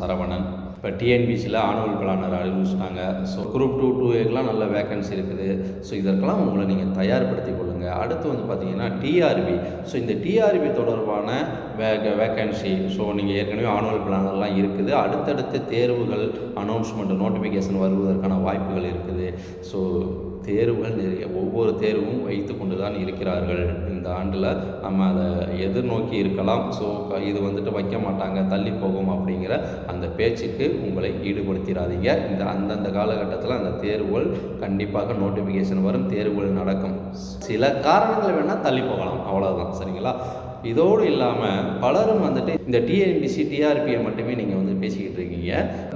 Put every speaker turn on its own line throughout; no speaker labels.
சரவணன். இப்போ டிஎன்பிசியில் annual planner அறிவிச்சிட்டாங்க. ஸோ குரூப் டூ டூ ஏக்கெலாம் நல்ல வேகன்சி இருக்குது. ஸோ இதற்கெல்லாம் உங்களை நீங்கள் தயார்படுத்திக் கொள்ளுங்கள் அடுத்து வந்து பார்த்தீங்கன்னா டிஆர்பி ஸோ இந்த டிஆர்பி தொடர்பான வே வேக்கன்சி ஸோ நீங்கள் ஏற்கனவே ஆனுவல் பிளானர்லாம் இருக்குது. அடுத்தடுத்த தேர்வுகள் அனௌன்ஸ்மெண்ட் நோட்டிஃபிகேஷன் வருவதற்கான வாய்ப்புகள் இருக்குது. ஸோ தேர்வுகள் நிறைய ஒவ்வொரு தேர்வும் வைத்து கொண்டு தான் இருக்கிறார்கள். இந்த ஆண்டில் நம்ம அதை எதிர்நோக்கி இருக்கலாம். ஸோ இது வந்துட்டு வைக்க மாட்டாங்க தள்ளி போகும் அப்படிங்கிற அந்த பேச்சுக்கு உங்களை ஈடுபடுத்திடாதீங்க இந்த அந்தந்த காலகட்டத்தில் அந்த தேர்வுகள் கண்டிப்பாக நோட்டிஃபிகேஷன் வரும் தேர்வுகள் நடக்கும். சில காரணங்கள் வேணால் தள்ளி போகலாம். அவ்வளோதான் சரிங்களா? இதோடு இல்லாமல் பலரும் வந்துட்டு இந்த டிஎன்பிசி டிஆர்பியை மட்டுமே நீங்கள் வந்து பேசிக்கிட்டு இருக்கீங்க.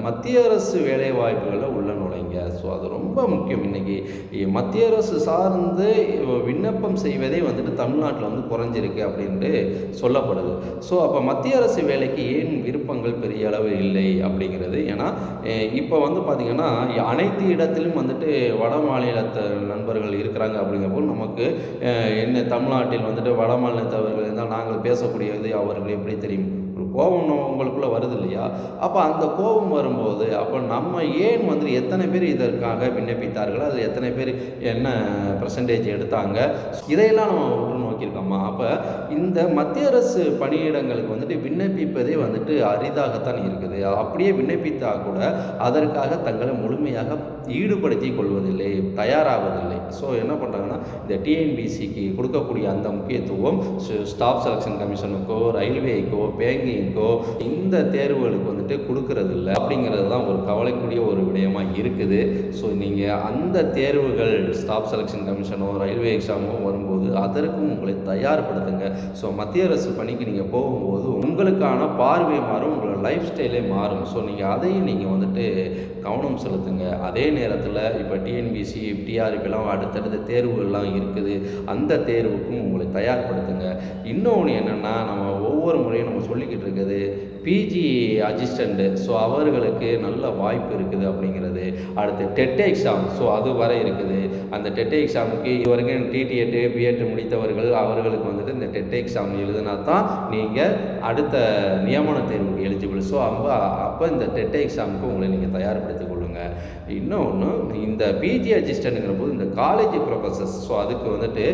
மத்திய அரசு வேலை வாய்ப்புகளில் உள்ள நுழைங்க. ஸோ அது ரொம்ப முக்கியம். இன்றைக்கி மத்திய அரசு சார்ந்து விண்ணப்பம் செய்வதே வந்துட்டு தமிழ்நாட்டில் வந்து குறைஞ்சிருக்கு அப்படின்ட்டு சொல்லப்படுது. ஸோ அப்போ மத்திய அரசு வேலைக்கு ஏன் விருப்பங்கள் பெரிய அளவு இல்லை அப்படிங்கிறது? ஏன்னா இப்போ வந்து பார்த்திங்கன்னா அனைத்து இடத்திலும் வந்துட்டு வட மாநிலத்த நண்பர்கள் இருக்கிறாங்க அப்படிங்கிறப்போ நமக்கு என்ன தமிழ்நாட்டில் வந்துட்டு வட மாநிலத்தவர்கள் இருந்தால் நாங்கள் பேசக்கூடியது அவர்கள் எப்படி தெரியும்? ஒரு கோபம் உங்களுக்குள்ளே வருது இல்லையா அப்போ அந்த கோபம் வரும்போது அப்போ நம்ம ஏன் வந்து எத்தனை பேர் இதற்காக விண்ணப்பித்தார்கள்? அதில் எத்தனை பேர் என்ன பர்சன்டேஜ் எடுத்தாங்க? இதையெல்லாம் நம்ம உற்று நோக்கியிருக்கோமா அப்போ இந்த மத்திய அரசு பணியிடங்களுக்கு வந்துட்டு விண்ணப்பிப்பதே வந்துட்டு அரிதாகத்தான் இருக்குது. அப்படியே விண்ணப்பித்தா கூட அதற்காக தங்களை முழுமையாக ஈடுபடுத்தி கொள்வதில்லை தயாராவதில்லை. ஸோ என்ன பண்ணுறாங்கன்னா இந்த டிஎன்பிசிக்கு கொடுக்கக்கூடிய அந்த முக்கியத்துவம் ஸ்டாஃப் செலெக்ஷன் கமிஷனுக்கோ ரயில்வேக்கோ பேங்கிங்கோ இந்த தேர்வுகளுக்கு வந்துட்டு கொடுக்கறது இல்லை அப்படிங்கிறது தான் ஒரு கவலைக்கூடிய ஒரு விடயமாக இருக்குது. ஸோ நீங்கள் அந்த தேர்வுகள் ஸ்டாஃப் செலெக்ஷன் கமிஷனோ ரயில்வே எக்ஸாமோ வரும்போது அதற்கும் உங்களை தயார்படுத்துங்க. ஸோ மத்திய அரசு பணிக்கு நீங்கள் போகும்போது உங்களுக்கான பார்வை மாறும் உங்களோட லைஃப் ஸ்டைலே மாறும். ஸோ நீங்கள் அதையும் நீங்கள் வந்துட்டு கவனம் செலுத்துங்க. அதே நேரத்தில் இப்போ டிஎன்பிசி டிஆர்பிலாம் அடுத்தடுத்த தேர்வுகள்லாம் இருக்குது. அந்த தேர்வுக்கும் உங்களை தயார்படுத்துங்க. இன்னொன்று என்னென்னா நம்ம ஒவ்வொரு முறையும் நம்ம சொல்லிக்கிட்டு இருக்குது பிஜி அசிஸ்டண்ட்டு ஸோ அவர்களுக்கு நல்ல வாய்ப்பு இருக்குது அப்படிங்கிறது. அடுத்து டெட் எக்ஸாம் ஸோ அது வர இருக்குது. அந்த டெட் எக்ஸாமுக்கு இது வரைக்கும் டிடிஎட்டு பிஎட் முடித்தவர்கள் அவர்களுக்கு வந்துட்டு இந்த டெட் எக்ஸாம் எழுதினா தான் நீங்கள் அடுத்த நியமன தேர்வுக்கு எலிஜிபிள் ஸோ அப்போ அப்போ இந்த டெட் எக்ஸாமுக்கு உங்களை நீங்கள் தயார்படுத்திக் கொள்ளுங்கள் இன்னொன்று இந்த பிஜி அசிஸ்டண்ட்டுங்கிற போது இந்த காலேஜ் ப்ரொஃபஸர்ஸ் ஸோ அதுக்கு வந்துட்டு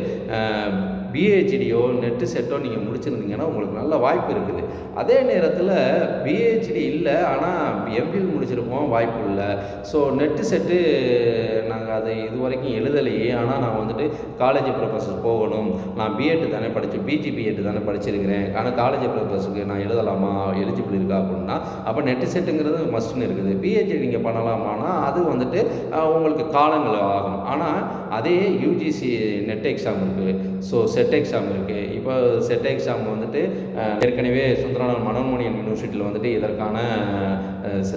பிஹெச்டியோ நெட்டு செட்டோ நீங்கள் முடிச்சிருந்தீங்கன்னா உங்களுக்கு நல்ல வாய்ப்பு இருக்குது. அதே நேரத்தில் பிஹெச்டி இல்லை ஆனால் எம்பிஎல் முடிச்சிருப்போம் வாய்ப்பு இல்லை. ஸோ நெட்டு செட்டு நாங்கள் அதை இது வரைக்கும் எழுதலையே. ஆனால் நான் வந்துட்டு காலேஜ் ப்ரொஃபஸர் போகணும். நான் பிஎட் தானே படித்து பிஜி பிஎட் தானே படிச்சிருக்கிறேன். ஆனால் காலேஜ் ப்ரொஃபஸருக்கு நான் எழுதலாமா? எலிஜிபிள் இருக்கா அப்படின்னா அப்போ நெட்டு செட்டுங்கிறது மஸ்ட்னு இருக்குது. பிஹெச்டி நீங்கள் பண்ணலாமான்னா அது வந்துட்டு உங்களுக்கு காலங்கள் ஆகும். ஆனால் அதே யூஜிசி நெட் எக்ஸாம் இருக்குது ஸோ செட் செட் எக்ஸாம் இருக்குது இப்போ செட் எக்ஸாம் வந்துட்டு ஏற்கனவே சுந்தரநாள் மனோன்மணியன் யூனிவர்சிட்டியில் வந்துட்டு இதற்கான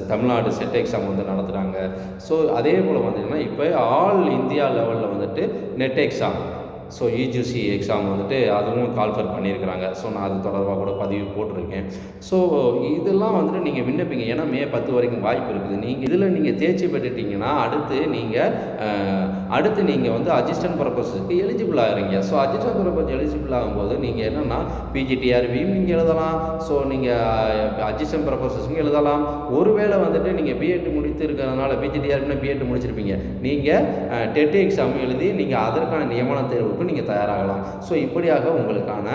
தமிழ்நாடு செட் எக்ஸாம் வந்து நடத்துகிறாங்க ஸோ அதே போல் பார்த்திங்கன்னா இப்போ ஆல் இந்தியா லெவலில் வந்துட்டு NET exam so UGC exam வந்துட்டு அதுவும் கால்ஃபர் பண்ணியிருக்கிறாங்க. ஸோ நான் அது தொடர்பாக கூட பதிவு போட்டிருக்கேன். ஸோ இதெல்லாம் வந்துட்டு நீங்கள் விண்ணப்பிங்க. ஏன்னா மே பத்து வரைக்கும் வாய்ப்பு இருக்குது. நீங்கள் இதில் நீங்கள் தேர்ச்சி பெற்றுட்டீங்கன்னா அடுத்து நீங்கள் அடுத்து நீங்கள் வந்து அசிஸ்டன்ட் பர்பஸுக்கு எலிஜிபிள் ஆகிறீங்க. ஸோ அசிஸ்டன்ட் பர்பஸ் எலிஜிபிள் ஆகும்போது நீங்கள் என்னென்னா பிஜிடிஆர்பியும் நீங்கள் எழுதலாம். ஸோ நீங்கள் அசிஸ்டன்ட் பர்பஸஸ்க்கும் எழுதலாம். ஒருவேளை வந்துட்டு நீங்கள் பிஎட் முடித்து இருக்கிறதுனால பிஜிடிஆர்பினா பிஎட் முடிச்சிருப்பீங்க. நீங்கள் டெட் எக்ஸாம் எழுதி நீங்கள் அதற்கான நியமன தேர்வு தேர்வுக்கு நீங்கள் தயாராகலாம். ஸோ இப்படியாக உங்களுக்கான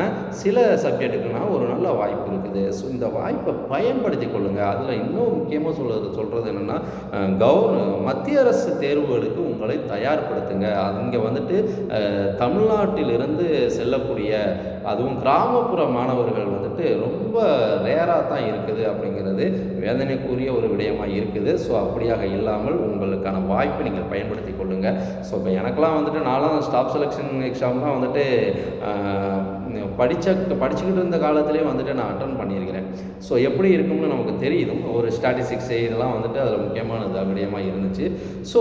சில சப்ஜெக்ட்டுக்குனா ஒரு நல்ல வாய்ப்பு இருக்குது. ஸோ இந்த வாய்ப்பை பயன்படுத்தி கொள்ளுங்கள் அதில் இன்னும் முக்கியமாக சொல்கிறது சொல்கிறது என்னென்னா கவர்ன மத்திய அரசு தேர்வுகளுக்கு உங்களை தயார்படுத்துங்க. அது இங்கே வந்துட்டு தமிழ்நாட்டிலிருந்து செல்லக்கூடிய அதுவும் கிராமப்புற மாணவர்கள் வந்துட்டு ரொம்ப ரேராக தான் இருக்குது அப்படிங்கிறது வேதனைக்குரிய ஒரு விடயமாக இருக்குது. ஸோ அப்படியாக இல்லாமல் உங்களுக்கான வாய்ப்பை நீங்கள் பயன்படுத்தி கொள்ளுங்கள் ஸோ இப்போ எனக்கெல்லாம் வந்துட்டு நாலாம் ஸ்டாஃப் செலெக்ஷன் எக்ஸாம்லாம் வந்துட்டு படித்த படிச்சுக்கிட்டு இருந்த காலத்திலே வந்துட்டு நான் அட்டன் பண்ணியிருக்கிறேன். ஸோ எப்படி இருக்கும்னு நமக்கு தெரியுது. ஒரு ஸ்டாட்டிஸ்டிக்ஸு இதெல்லாம் வந்துட்டு அதில் முக்கியமானது விடயமாக இருந்துச்சு. ஸோ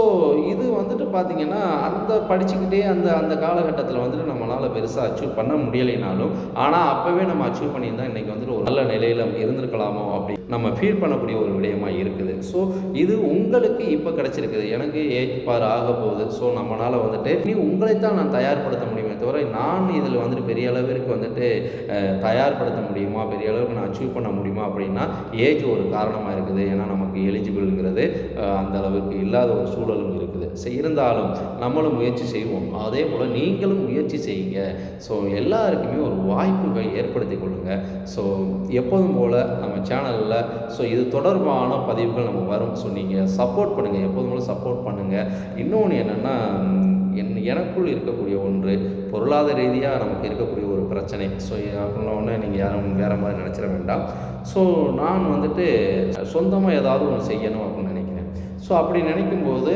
இது வந்துட்டு பார்த்திங்கன்னா அந்த படிச்சுக்கிட்டே அந்த அந்த காலகட்டத்தில் வந்துட்டு நம்மளால் பெருசாக அச்சீவ் பண்ண முடியலைனாலும் ஆனால் அப்போவே நம்ம அச்சீவ் பண்ணியிருந்தால் இன்றைக்கி வந்துட்டு ஒரு நல்ல நிலையில் இருந்திருக்கலாமோ அப்படி நம்ம ஃபீல் பண்ணக்கூடிய ஒரு விடயமாக இருக்குது. ஸோ இது உங்களுக்கு இப்போ கிடச்சிருக்குது. எனக்கு ஏஜ் பார் ஆக போகுது. ஸோ நம்மளால் வந்துட்டு நீ உங்களைத்தான் நான் தயார்படுத்த முடியுமே தவிர நான் இதில் வந்துட்டு பெரிய அளவிற்கு வந்துட்டு தயார்படுத்த முடியுமா பெரிய அளவுக்கு நான் அச்சீவ் பண்ண முடியுமா அப்படின்னா ஏஜ் ஒரு காரணமாக இருக்குது. ஏன்னா நமக்கு எலிஜிபிள்ங்கிறது அந்த அளவுக்கு இல்லாத ஒரு சூழலும் இருக்குது. இருந்தாலும் நம்மளும் முயற்சி செய்வோம். அதே போல் நீங்களும் முயற்சி செய்யுங்க. ஸோ எல்லாருக்குமே ஒரு வாய்ப்புகள் ஏற்படுத்தி கொள்ளுங்கள் ஸோ எப்போதும் போல் நம்ம சேனலில் ஸோ இது தொடர்பான பதிவுகள் நம்ம வரும். ஸோ நீங்கள் சப்போர்ட் பண்ணுங்கள் எப்போதும் போல் சப்போர்ட் பண்ணுங்கள் இன்னொன்று என்னென்னா என் எனக்குள் இருக்கக்கூடிய ஒன்று பொருளாதார ரீதியாக நமக்கு இருக்கக்கூடிய ஒரு பிரச்சனை. ஸோ அப்படின்ன ஒன்று நீங்கள் யாரும் வேறு மாதிரி நினச்சிட வேண்டாம். ஸோ நான் வந்துட்டு சொந்தமாக ஏதாவது ஒன்று செய்யணும் அப்படின்னு நினைக்கிறேன். ஸோ அப்படி நினைக்கும்போது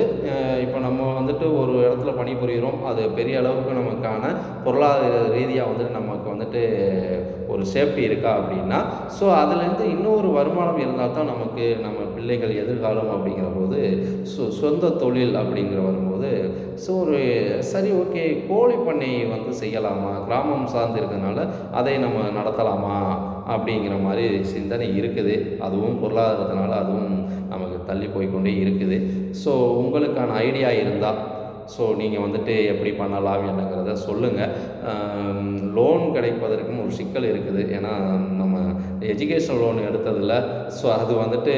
இப்போ நம்ம வந்துட்டு ஒரு இடத்துல பணிபுரிகிறோம் அது பெரிய அளவுக்கு நமக்கான பொருளாதார ரீதியாக வந்துட்டு நமக்கு வந்துட்டு ஒரு சேஃப்டி இருக்கா அப்படின்னா ஸோ அதுலேருந்து இன்னொரு வருமானம் இருந்தால் தான் நமக்கு நம்ம பிள்ளைகள் எதிர்காலம் அப்படிங்கிற போது சொ சொந்த தொழில் அப்படிங்கிற வரும்போது ஸோ ஒரு சரி ஓகே கோழி பண்ணை வந்து செய்யலாமா? கிராமம் சார்ந்து இருக்கிறதுனால அதை நம்ம நடத்தலாமா? அப்படிங்கிற மாதிரி சிந்தனை இருக்குது. அதுவும் பொருளாதாரத்தினால அதுவும் நமக்கு தள்ளி போய்க்கொண்டே இருக்குது. ஸோ உங்களுக்கான ஐடியா இருந்தால் ஸோ நீங்கள் வந்துட்டு எப்படி பண்ணலாம் என்னங்கிறத சொல்லுங்கள் லோன் கிடைப்பதற்கும் ஒரு சிக்கல் இருக்குது. ஏன்னா நம்ம எஜுகேஷன் லோன் எடுத்ததில் ஸோ அது வந்துட்டு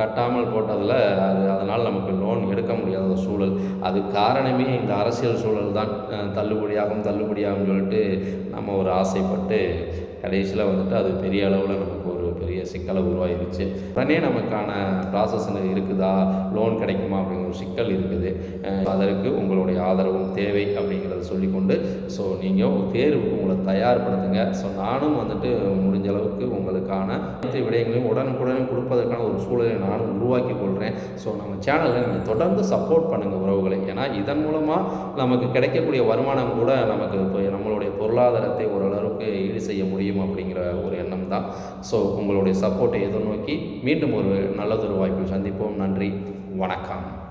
கட்டாமல் போட்டதில் அது அதனால் நமக்கு லோன் எடுக்க முடியாத ஒரு சூழல். அது காரணமே இந்த அரசியல் சூழல் தான். தள்ளுபடியாகும் தள்ளுபடியாகும் சொல்லிட்டு நம்ம ஒரு ஆசைப்பட்டு கடைசியில் வந்துட்டு அது பெரிய அளவில் நமக்கு பெரிய சிக்கலை உருவாயிருச்சு உடனே நமக்கான ப்ராசஸ் இருக்குதா? லோன் கிடைக்குமா? அப்படிங்கிற ஒரு சிக்கல் இருக்குது. அதற்கு உங்களுடைய ஆதரவும் தேவை அப்படிங்கிறத சொல்லிக்கொண்டு ஸோ நீங்கள் தேர்வுக்கு உங்களை தயார்படுத்துங்க. ஸோ நானும் வந்துட்டு முடிஞ்ச அளவுக்கு உங்களுக்கான அனைத்து விடயங்களையும் உடனுக்குடனே கொடுப்பதற்கான ஒரு சூழலை நானும் உருவாக்கி கொள்கிறேன் ஸோ நம்ம சேனலில் நீங்கள் தொடர்ந்து சப்போர்ட் பண்ணுங்கள் உறவுகளை. ஏன்னா இதன் மூலமாக நமக்கு கிடைக்கக்கூடிய வருமானம் கூட நமக்கு இப்போ நம்மளுடைய பொருளாதாரத்தை ஓரளவுக்கு ஈடு செய்ய முடியும் அப்படிங்கிற ஒரு எண்ணம் தான். ஸோ உங்களுடைய சப்போர்ட்டை எதிர்நோக்கி மீண்டும் ஒரு நல்லதொரு வாய்ப்பில் சந்திப்போம். நன்றி. வணக்கம்.